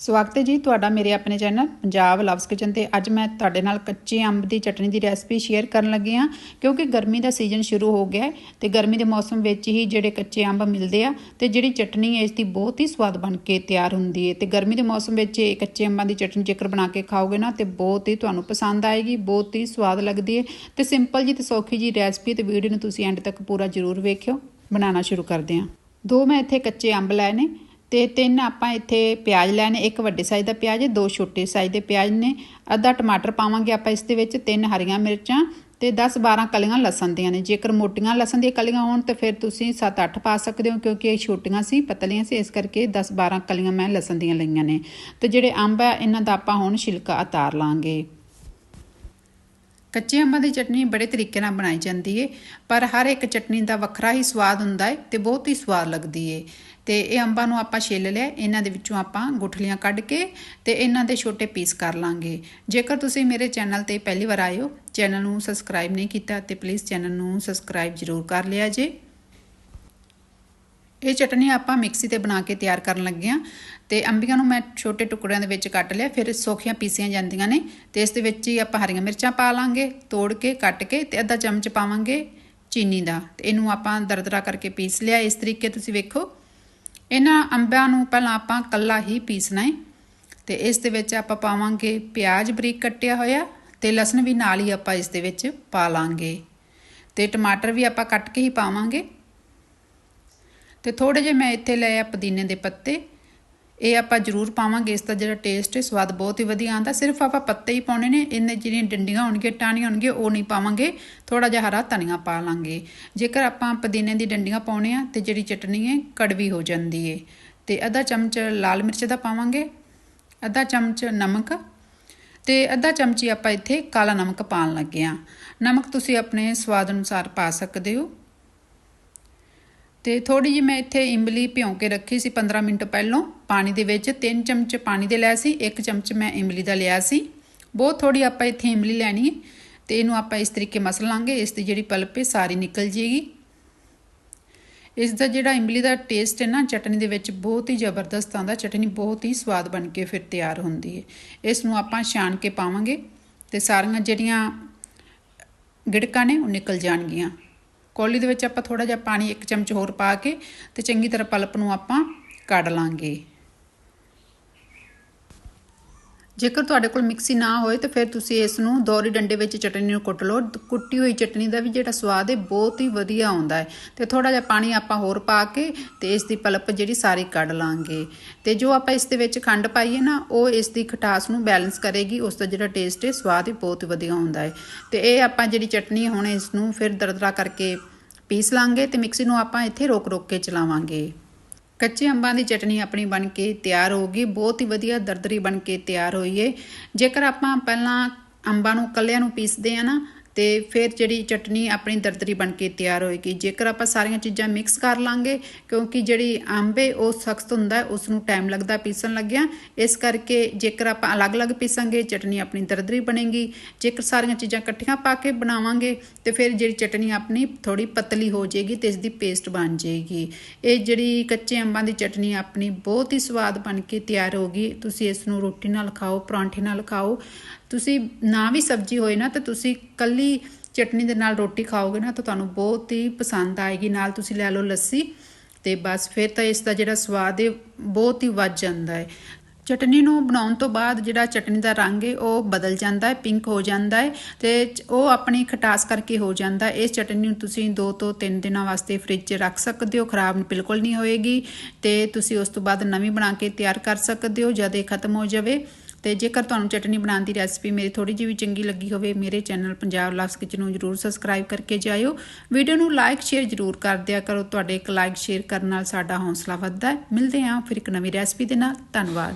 ਸਵਾਗਤ ਹੈ ਜੀ ਤੁਹਾਡਾ ਮੇਰੇ ਆਪਣੇ ਚੈਨਲ ਪੰਜਾਬ ਲਵਸ ਕਿਚਨ ਤੇ ਅੱਜ ਮੈਂ ਤੁਹਾਡੇ ਨਾਲ ਕੱਚੇ ਅੰਬ ਦੀ ਚਟਨੀ ਦੀ ਰੈਸਪੀ ਸ਼ੇਅਰ ਕਰਨ ਲੱਗੀ ਹਾਂ, ਕਿਉਂਕਿ ਗਰਮੀ ਦਾ ਸੀਜ਼ਨ ਸ਼ੁਰੂ ਹੋ ਗਿਆ ਹੈ ਤੇ ਗਰਮੀ ਦੇ ਮੌਸਮ ਵਿੱਚ ਹੀ ਜਿਹੜੇ ਕੱਚੇ ਅੰਬ ਮਿਲਦੇ ਆ ਤੇ ਜਿਹੜੀ ਚਟਨੀ ਹੈ ਇਸ ਦੀ ਬਹੁਤ ਹੀ ਸਵਾਦ ਬਣ ਕੇ ਤਿਆਰ ਹੁੰਦੀ ਹੈ ਤੇ ਗਰਮੀ ਦੇ ਮੌਸਮ ਵਿੱਚ ਇਹ ਕੱਚੇ ਅੰਬਾਂ ਦੀ ਚਟਨੀ ਜੇਕਰ ਬਣਾ ਕੇ ਖਾਓਗੇ ਨਾ ਤੇ ਬਹੁਤ ਹੀ ਤੁਹਾਨੂੰ ਪਸੰਦ ਆਏਗੀ, ਬਹੁਤ ਹੀ ਸਵਾਦ ਲੱਗਦੀ ਹੈ ਤੇ ਸਿੰਪਲ ਜੀ ਤੇ ਸੌਖੀ ਜੀ ਰੈਸਪੀ ਤੇ ਵੀਡੀਓ ਨੂੰ ਤੁਸੀਂ ਐਂਡ ਤੱਕ ਪੂਰਾ ਜ਼ਰੂਰ ਵੇਖਿਓ, ਬਣਾਉਣਾ ਸ਼ੁਰੂ ਕਰਦੇ ਹਾਂ। ਦੋ ਮੈਂ ਇੱਥੇ ਕੱਚੇ ਅੰਬ ਲਏ ਨੇ। ਤੇ ਤਿੰਨ ਆਪਾਂ ਇੱਥੇ ਪਿਆਜ਼ ਲੈਣੇ, ਇੱਕ ਵੱਡੇ ਸਾਈਜ਼ ਦਾ ਪਿਆਜ਼, ਦੋ ਛੋਟੇ ਸਾਈਜ਼ ਦੇ ਪਿਆਜ਼ ਨੇ। ਅੱਧਾ ਟਮਾਟਰ ਪਾਵਾਂਗੇ ਆਪਾਂ ਇਸ ਦੇ ਵਿੱਚ, ਤਿੰਨ ਹਰੀਆਂ ਮਿਰਚਾਂ ਤੇ 10-12 ਕਲੀਆਂ ਲਸਣ ਦੀਆਂ ਨੇ। ਜੇਕਰ ਮੋਟੀਆਂ ਲਸਣ ਦੀਆਂ ਕਲੀਆਂ ਹੋਣ ਤਾਂ ਫਿਰ ਤੁਸੀਂ 7-8 ਪਾ ਸਕਦੇ ਹੋ, ਕਿਉਂਕਿ ਇਹ ਛੋਟੀਆਂ ਸੀ, ਪਤਲੀਆਂ ਸੀ, ਇਸ ਕਰਕੇ 10-12 ਕਲੀਆਂ ਮੈਂ ਲਸਣ ਦੀਆਂ ਲਈਆਂ ਨੇ। ਤੇ ਜਿਹੜੇ ਅੰਬ ਆ, ਇਹਨਾਂ ਦਾ ਆਪਾਂ ਹੁਣ ਛਿਲਕਾ ਉਤਾਰ ਲਾਂਗੇ। ਕੱਚੇ ਅੰਬਾਂ ਦੀ ਚਟਨੀ ਬੜੇ ਤਰੀਕੇ ਨਾਲ ਬਣਾਈ ਜਾਂਦੀ ਏ, ਪਰ ਹਰ ਇੱਕ ਚਟਨੀ ਦਾ ਵੱਖਰਾ ਹੀ ਸਵਾਦ ਹੁੰਦਾ ਏ ਤੇ ਬਹੁਤ ਹੀ ਸਵਾਦ ਲੱਗਦੀ ਏ। ਤੇ ਇਹ ਅੰਬਾਂ ਨੂੰ ਆਪਾਂ ਛਿੱਲ ਲਿਆ, ਇਹਨਾਂ ਦੇ ਵਿੱਚੋਂ ਆਪਾਂ ਗੁਠਲੀਆਂ ਕੱਢ ਕੇ ਤੇ ਇਹਨਾਂ ਦੇ ਛੋਟੇ ਪੀਸ ਕਰ ਲਾਂਗੇ। ਜੇਕਰ ਤੁਸੀਂ ਮੇਰੇ ਚੈਨਲ ਤੇ ਪਹਿਲੀ ਵਾਰ ਆਏ ਹੋ, ਚੈਨਲ ਨੂੰ ਸਬਸਕ੍ਰਾਈਬ ਨਹੀਂ ਕੀਤਾ ਤੇ ਪਲੀਜ਼ ਚੈਨਲ ਨੂੰ ਸਬਸਕ੍ਰਾਈਬ ਜ਼ਰੂਰ ਕਰ ਲਿਆ ਜੇ। ਇਹ ਚਟਨੀ ਆਪਾਂ ਮਿਕਸੀ ਤੇ ਬਣਾ ਕੇ ਤਿਆਰ ਕਰਨ ਲੱਗੇ ਆ ਤੇ ਅੰਬੀਆਂ ਨੂੰ ਮੈਂ ਛੋਟੇ ਟੁਕੜਿਆਂ ਦੇ ਵਿੱਚ ਕੱਟ ਲਿਆ, ਫਿਰ ਸੌਖੀਆਂ ਪੀਸੀਆਂ ਜਾਂਦੀਆਂ ਨੇ ਤੇ ਇਸ ਦੇ ਵਿੱਚ ਹੀ ਆਪਾਂ ਹਰੀਆਂ ਮਿਰਚਾਂ ਪਾ ਲਾਂਗੇ, ਤੋੜ ਕੇ, ਕੱਟ ਕੇ ਤੇ ਅੱਧਾ ਚਮਚ ਪਾਵਾਂਗੇ ਚੀਨੀ ਦਾ ਤੇ ਇਹਨੂੰ ਆਪਾਂ ਦਰਦਰਾ ਕਰਕੇ ਪੀਸ ਲਿਆ। ਇਸ ਤਰੀਕੇ ਤੁਸੀਂ ਵੇਖੋ, ਇਹਨਾਂ ਅੰਬਿਆਂ ਨੂੰ ਪਹਿਲਾਂ ਆਪਾਂ ਕੱਲਾ ਹੀ ਪੀਸਣਾ ਹੈ ਤੇ ਇਸ ਦੇ ਵਿੱਚ ਆਪਾਂ ਪਾਵਾਂਗੇ ਪਿਆਜ਼ ਬਰੀਕ ਕੱਟਿਆ ਹੋਇਆ ਤੇ ਲਸਣ ਵੀ ਨਾਲ ਹੀ ਆਪਾਂ ਇਸ ਦੇ ਵਿੱਚ ਪਾ ਲਾਂਗੇ ਤੇ ਟਮਾਟਰ ਵੀ ਆਪਾਂ ਕੱਟ ਕੇ ਹੀ ਪਾਵਾਂਗੇ। ਤੇ ਥੋੜੇ ਜਿਹੇ ਮੈਂ ਇੱਥੇ ਲਏ ਆ ਪੁਦੀਨੇ ਦੇ ਪੱਤੇ। ਇਹ ਆਪਾਂ ਜ਼ਰੂਰ ਪਾਵਾਂਗੇ, ਇਸ ਦਾ ਜਿਹੜਾ ਟੇਸਟ ਹੈ, ਸਵਾਦ ਬਹੁਤ ਹੀ ਵਧੀਆ ਆਉਂਦਾ। ਸਿਰਫ ਆਪਾਂ ਪੱਤੇ ਹੀ ਪਾਉਣੇ ਨੇ ਇਹਨੇ ਜਿਹੜੀਆਂ ਡੰਡੀਆਂ ਹੋਣਗੀਆਂ, ਟਾਹਣੀਆਂ ਹੋਣਗੀਆਂ, ਉਹ ਨਹੀਂ ਪਾਵਾਂਗੇ। ਥੋੜਾ ਜਿਹਾ ਹਰਾ ਧਨੀਆ ਪਾ ਲਾਂਗੇ। ਜੇਕਰ ਆਪਾਂ ਪੁਦੀਨੇ ਦੀ ਡੰਡੀਆਂ ਪਾਉਣੇ ਆ, ਤੇ ਜਿਹੜੀ ਚਟਨੀ ਹੈ, ਕੜਵੀ ਹੋ ਜਾਂਦੀ ਹੈ ਤੇ ਅੱਧਾ ਚਮਚ ਲਾਲ ਮਿਰਚ ਦਾ ਪਾਵਾਂਗੇ, ਅੱਧਾ ਚਮਚ ਨਮਕ, ਤੇ ਅੱਧਾ ਚਮਚੀ ਆਪਾਂ ਇੱਥੇ ਕਾਲਾ ਨਮਕ ਪਾਣ ਲੱਗੇ ਆ। ਨਮਕ ਤੁਸੀਂ ਆਪਣੇ ਸਵਾਦ ਅਨੁਸਾਰ ਪਾ ਸਕਦੇ ਹੋ। ਤੇ ਥੋੜੀ ਜਿਹੀ ਮੈਂ ਇੱਥੇ ਇਮਲੀ ਭਿਉਂ ਕੇ ਰੱਖੀ ਸੀ 15 ਮਿੰਟ ਪਹਿਲਾਂ। ਪਾਣੀ ਦੇ ਵਿੱਚ 3 ਚਮਚ ਪਾਣੀ ਦੇ ਲਿਆ ਸੀ 1 ਚਮਚ ਮੈਂ ਇਮਲੀ ਦਾ ਲਿਆ ਸੀ। ਬਹੁਤ ਥੋੜੀ ਆਪਾਂ ਇੱਥੇ ਇਮਲੀ ਲੈਣੀ ਹੈ ਤੇ ਇਹਨੂੰ ਆਪਾਂ ਇਸ ਤਰੀਕੇ ਮਸਲ ਲਾਂਗੇ, ਇਸ ਦੀ ਜਿਹੜੀ ਪਲਪ ਹੈ ਸਾਰੀ ਨਿਕਲ ਜੇਗੀ। ਇਸ ਦਾ ਜਿਹੜਾ ਇਮਲੀ ਦਾ ਟੇਸਟ ਹੈ ਨਾ, ਚਟਨੀ ਦੇ ਵਿੱਚ ਬਹੁਤ ਹੀ ਜ਼ਬਰਦਸਤ ਆਉਂਦਾ, ਚਟਨੀ ਬਹੁਤ ਹੀ ਸਵਾਦ ਬਣ ਕੇ ਫਿਰ ਤਿਆਰ ਹੁੰਦੀ ਹੈ। ਇਸ ਨੂੰ ਆਪਾਂ ਛਾਣ ਕੇ ਪਾਵਾਂਗੇ ਤੇ ਸਾਰੀਆਂ ਜਿਹੜੀਆਂ ਗਿੜਕਾਂ ਨੇ ਉਹ ਨਿਕਲ ਜਾਣਗੀਆਂ। ਕੌਲੀ ਦੇ ਵਿੱਚ ਆਪਾਂ ਥੋੜਾ ਜਿਹਾ ਪਾਣੀ ਇੱਕ ਚਮਚ ਹੋਰ ਪਾ ਕੇ ਤੇ ਚੰਗੀ ਤਰ੍ਹਾਂ ਪਲਪ ਨੂੰ ਆਪਾਂ ਕੱਢ ਲਾਂਗੇ। ਜੇਕਰ ਤੁਹਾਡੇ ਕੋਲ ਮਿਕਸੀ ਨਾ ਹੋਏ ਤਾਂ ਫਿਰ ਤੁਸੀਂ ਇਸ ਨੂੰ ਦੋਰੀ ਡੰਡੇ ਵਿੱਚ ਚਟਨੀ ਨੂੰ ਕੁੱਟ ਲਓ। ਕੁੱਟੀ ਹੋਈ ਚਟਨੀ ਦਾ ਵੀ ਜਿਹੜਾ ਸਵਾਦ ਹੈ ਬਹੁਤ ਹੀ ਵਧੀਆ ਆਉਂਦਾ ਹੈ ਤੇ ਥੋੜਾ ਜਿਹਾ ਪਾਣੀ ਆਪਾਂ ਹੋਰ ਪਾ ਕੇ ਤੇ ਇਸ ਦੀ ਪਲਪ ਜਿਹੜੀ ਸਾਰੀ ਕੱਢ ਲਾਂਗੇ। ਤੇ ਜੋ ਆਪਾਂ ਇਸ ਦੇ ਵਿੱਚ ਖੰਡ ਪਾਈਏ ਨਾ, ਉਹ ਇਸ ਦੀ ਖਟਾਸ ਨੂੰ ਬੈਲੈਂਸ ਕਰੇਗੀ, ਉਸ ਦਾ ਜਿਹੜਾ ਟੇਸਟ ਹੈ ਸਵਾਦ ਹੀ ਬਹੁਤ ਵਧੀਆ ਹੁੰਦਾ ਹੈ ਤੇ ਇਹ ਆਪਾਂ ਜਿਹੜੀ ਚਟਨੀ ਹੁਣ ਇਸ ਨੂੰ ਫਿਰ ਦਰਦਰਾ ਕਰਕੇ ਪੀਸ ਲਾਂਗੇ ਤੇ ਮਿਕਸੀ ਨੂੰ ਆਪਾਂ ਇੱਥੇ ਰੋਕ ਰੋਕ ਕੇ ਚਲਾਵਾਂਗੇ। ਕੱਚੇ ਅੰਬਾਂ ਦੀ ਚਟਨੀ ਆਪਣੀ ਬਣ ਕੇ ਤਿਆਰ ਹੋ ਗਈ। ਬਹੁਤ ਹੀ ਵਧੀਆ ਦਰਦਰੀ ਬਣ ਕੇ ਤਿਆਰ ਹੋਈ ਏ। ਜੇਕਰ ਆਪਾਂ ਪਹਿਲਾਂ ਅੰਬਾਂ ਨੂੰ, ਕੱਲਿਆਂ ਨੂੰ ਪੀਸਦੇ ਆ ਨਾ ਤੇ ਫਿਰ ਜਿਹੜੀ ਚਟਨੀ ਆਪਣੀ ਦਰਦਰੀ ਬਣ ਕੇ ਤਿਆਰ ਹੋਏਗੀ। ਜੇਕਰ ਆਪਾਂ ਸਾਰੀਆਂ ਚੀਜ਼ਾਂ ਮਿਕਸ ਕਰ ਲਾਂਗੇ, ਕਿਉਂਕਿ ਜਿਹੜੀ ਅੰਬ ਹੈ ਉਹ ਸਖਤ ਹੁੰਦਾ ਉਸ ਨੂੰ ਟਾਈਮ ਲੱਗਦਾ ਪੀਸਣ ਲੱਗਿਆ। ਇਸ ਕਰਕੇ ਜੇਕਰ ਆਪਾਂ ਅਲੱਗ-ਅਲੱਗ ਪੀਸਾਂਗੇ, ਚਟਨੀ ਆਪਣੀ ਦਰਦਰੀ ਬਣੇਗੀ। ਜੇਕਰ ਸਾਰੀਆਂ ਚੀਜ਼ਾਂ ਇਕੱਠੀਆਂ ਪਾ ਕੇ ਬਣਾਵਾਂਗੇ, ਤੇ ਫਿਰ ਜਿਹੜੀ ਚਟਨੀ ਆਪਣੀ ਥੋੜੀ ਪਤਲੀ ਹੋ ਜਾਏਗੀ ਤੇ ਇਸ ਦੀ ਪੇਸਟ ਬਣ ਜਾਏਗੀ। ਇਹ ਜਿਹੜੀ ਕੱਚੇ ਅੰਬਾਂ ਦੀ ਚਟਨੀ ਆਪਣੀ ਬਹੁਤ ਹੀ ਸਵਾਦ ਬਣ ਕੇ ਤਿਆਰ ਹੋਗੀ ਤੁਸੀਂ ਇਸ ਨੂੰ ਰੋਟੀ ਨਾਲ ਖਾਓ, ਪਰਾਂਠੇ ਨਾਲ ਖਾਓ। ਤੁਸੀਂ ਨਾ ਵੀ ਸਬਜ਼ੀ ਹੋਏ ਨਾ ਤਾਂ ਤੁਸੀਂ ਕੱਲੀ ਚਟਨੀ ਦੇ ਨਾਲ ਰੋਟੀ ਖਾਓਗੇ ਨਾ ਤਾਂ ਤੁਹਾਨੂੰ ਬਹੁਤ ਹੀ ਪਸੰਦ ਆਏਗੀ। ਨਾਲ ਤੁਸੀਂ ਲੈ ਲਓ ਲੱਸੀ ਤੇ ਬਸ ਫਿਰ ਤਾਂ ਇਸ ਦਾ ਜਿਹੜਾ ਸਵਾਦ ਹੈ ਬਹੁਤ ਹੀ ਵੱਧ ਜਾਂਦਾ ਹੈ ਚਟਨੀ ਨੂੰ ਬਣਾਉਣ ਤੋਂ ਬਾਅਦ ਜਿਹੜਾ ਚਟਨੀ ਦਾ ਰੰਗ ਹੈ ਉਹ ਬਦਲ ਜਾਂਦਾ ਹੈ ਪਿੰਕ ਹੋ ਜਾਂਦਾ ਹੈ ਤੇ ਉਹ ਆਪਣੀ ਖਟਾਸ ਕਰਕੇ ਹੋ ਜਾਂਦਾ ਇਸ ਚਟਨੀ ਨੂੰ ਤੁਸੀਂ 2 ਤੋਂ 3 ਦਿਨਾਂ ਵਾਸਤੇ ਫ੍ਰਿਜ 'ਚ ਰੱਖ ਸਕਦੇ ਹੋ, ਖਰਾਬ ਬਿਲਕੁਲ ਨਹੀਂ ਹੋਏਗੀ ਤੇ ਤੁਸੀਂ ਉਸ ਤੋਂ ਬਾਅਦ ਨਵੀਂ ਬਣਾ ਕੇ ਤਿਆਰ ਕਰ ਸਕਦੇ ਹੋ, ਜਦ ਇਹ ਖਤਮ ਹੋ ਜਾਵੇ। ਤੇ ਜੇਕਰ ਤੁਹਾਨੂੰ ਚਟਨੀ ਬਣਾਉਣ ਦੀ ਰੈਸਪੀ ਮੇਰੀ ਥੋੜੀ ਜਿਹੀ ਵੀ ਚੰਗੀ ਲੱਗੀ ਹੋਵੇ, ਮੇਰੇ ਚੈਨਲ ਪੰਜਾਬ ਲਵਸ ਕਿਚਨ ਨੂੰ ਜਰੂਰ ਸਬਸਕ੍ਰਾਈਬ ਕਰਕੇ ਜਾਇਓ। ਵੀਡੀਓ ਨੂੰ ਲਾਈਕ ਸ਼ੇਅਰ ਜਰੂਰ ਕਰ ਦਿਆ ਕਰੋ। ਤੁਹਾਡੇ ਇੱਕ ਲਾਈਕ ਸ਼ੇਅਰ ਕਰਨ ਨਾਲ ਸਾਡਾ ਹੌਸਲਾ ਵੱਧਦਾ ਹੈ। ਮਿਲਦੇ ਹਾਂ ਫਿਰ ਇੱਕ ਨਵੀਂ ਰੈਸਪੀ ਦੇ ਨਾਲ। ਧੰਨਵਾਦ।